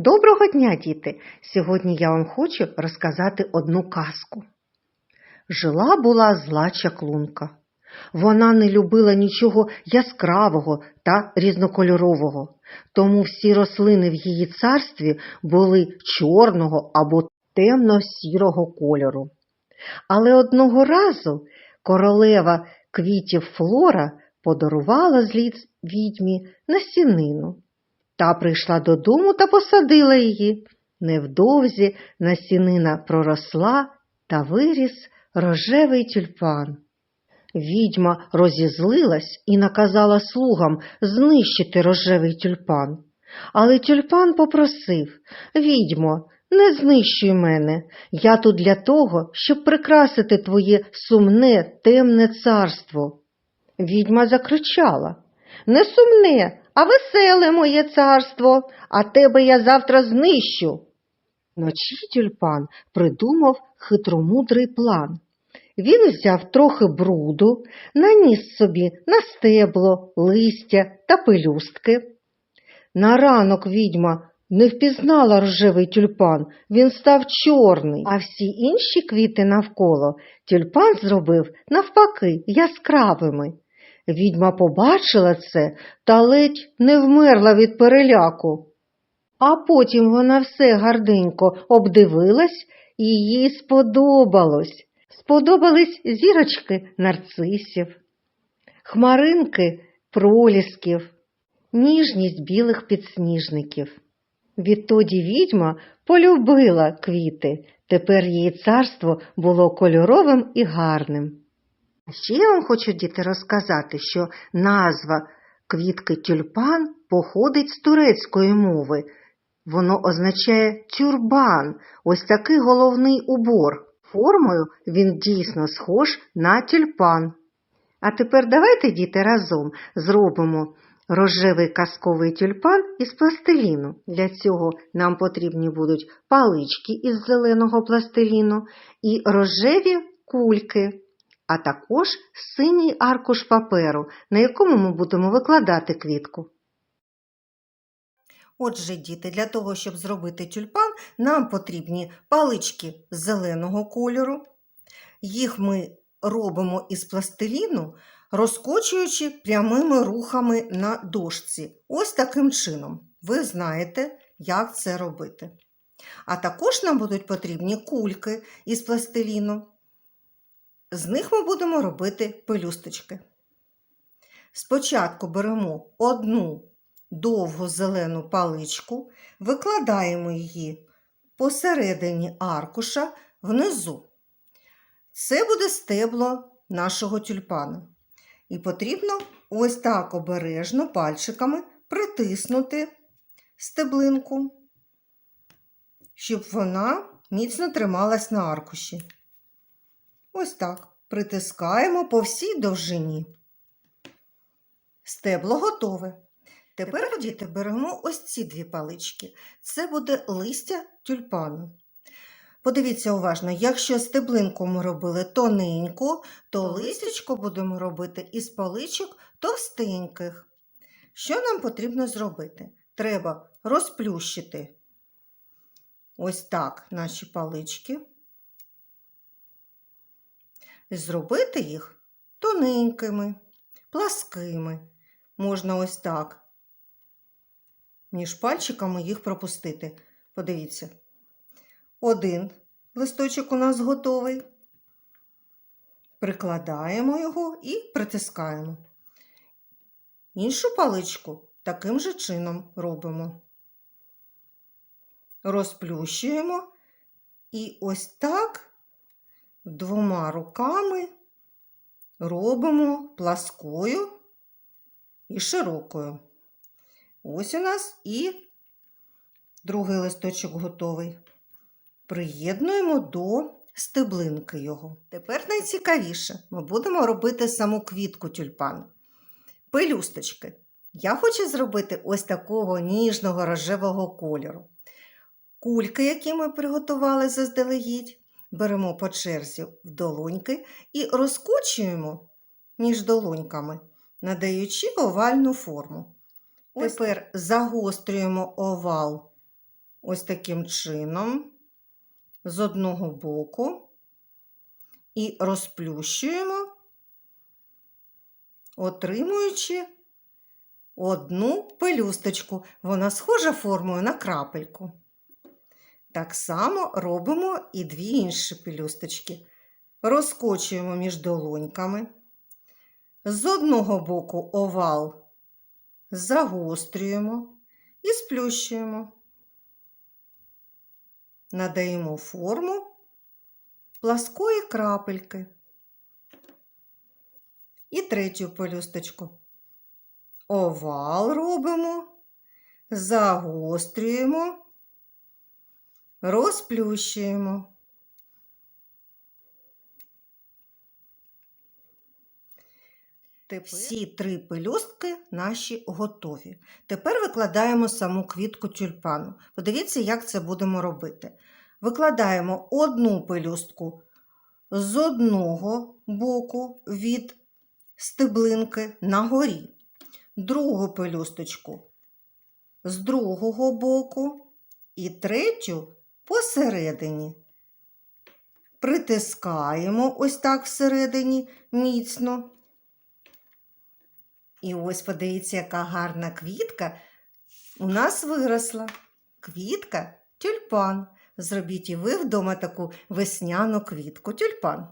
Доброго дня, діти! Сьогодні я вам хочу розказати одну казку. Жила була зла чаклунка. Вона не любила нічого яскравого та різнокольорового, тому всі рослини в її царстві були чорного або темно-сірого кольору. Але одного разу королева квітів Флора подарувала злій відьмі насінину. Та прийшла додому та посадила її. Невдовзі насінина проросла та виріс рожевий тюльпан. Відьма розізлилась і наказала слугам знищити рожевий тюльпан. Але тюльпан попросив Відьмо, не знищуй мене. Я тут для того, щоб прикрасити твоє сумне, темне царство. Відьма закричала Не сумне, а веселе моє царство, а тебе я завтра знищу. Вночі тюльпан придумав хитромудрий план. Він взяв трохи бруду, наніс собі на стебло, листя та пелюстки. На ранок відьма не впізнала рожевий тюльпан, він став чорний, а всі інші квіти навколо тюльпан зробив навпаки яскравими. Відьма побачила це та ледь не вмерла від переляку. А потім вона все гарденько обдивилась і їй сподобалось. Сподобались зірочки нарцисів, хмаринки пролісків, ніжність білих підсніжників. Відтоді відьма полюбила квіти, тепер її царство було кольоровим і гарним. Ще я вам хочу, діти, розказати, що назва квітки тюльпан походить з турецької мови. Воно означає тюрбан, ось такий головний убор. Формою він дійсно схож на тюльпан. А тепер давайте, діти, разом зробимо рожевий казковий тюльпан із пластиліну. Для цього нам потрібні будуть палички із зеленого пластиліну і рожеві кульки, а також синій аркуш паперу, на якому ми будемо викладати квітку. Отже, діти, для того, щоб зробити тюльпан, нам потрібні палички зеленого кольору. Їх ми робимо із пластиліну, розкочуючи прямими рухами на дошці. Ось таким чином. Ви знаєте, як це робити. А також нам будуть потрібні кульки із пластиліну. З них ми будемо робити пелюсточки. Спочатку беремо одну довгу зелену паличку, викладаємо її посередині аркуша внизу. Це буде стебло нашого тюльпана. І потрібно ось так обережно пальчиками притиснути стеблинку, щоб вона міцно трималась на аркуші. Ось так притискаємо по всій довжині. Стебло готове. Тепер, діти, беремо ось ці дві палички. Це буде листя тюльпану. Подивіться уважно, якщо стеблинку ми робили тоненьку, то листячко будемо робити із паличок товстеньких. Що нам потрібно зробити? Треба розплющити ось так наші палички. І зробити їх тоненькими, пласкими. Можна ось так між пальчиками їх пропустити. Подивіться. Один листочок у нас готовий. Прикладаємо його і притискаємо. Іншу паличку таким же чином робимо. Розплющуємо і ось так двома руками робимо пласкою і широкою. Ось у нас і другий листочок готовий. Приєднуємо до стеблинки його. Тепер найцікавіше ми будемо робити саму квітку тюльпану. Пелюсточки. Я хочу зробити ось такого ніжного рожевого кольору. Кульки, які ми приготували заздалегідь, беремо по черзі в долоньки і розкочуємо між долоньками, надаючи овальну форму. Тепер загострюємо овал ось таким чином з одного боку і розплющуємо, отримуючи одну пелюсточку. Вона схожа формою на крапельку. Так само робимо і дві інші пелюсточки. Розкочуємо між долоньками. З одного боку овал загострюємо і сплющуємо. Надаємо форму пласкої крапельки. І третю пелюсточку. Овал робимо, загострюємо, розплющуємо. Тепер всі три пелюстки наші готові. Тепер викладаємо саму квітку тюльпану. Подивіться, як це будемо робити. Викладаємо одну пелюстку з одного боку від стеблинки на горі, другу пелюсточку з другого боку і третю посередині. Притискаємо ось так всередині міцно. І ось подивіться, яка гарна квітка у нас виросла. Квітка тюльпан. Зробіть і ви вдома таку весняну квітку тюльпан.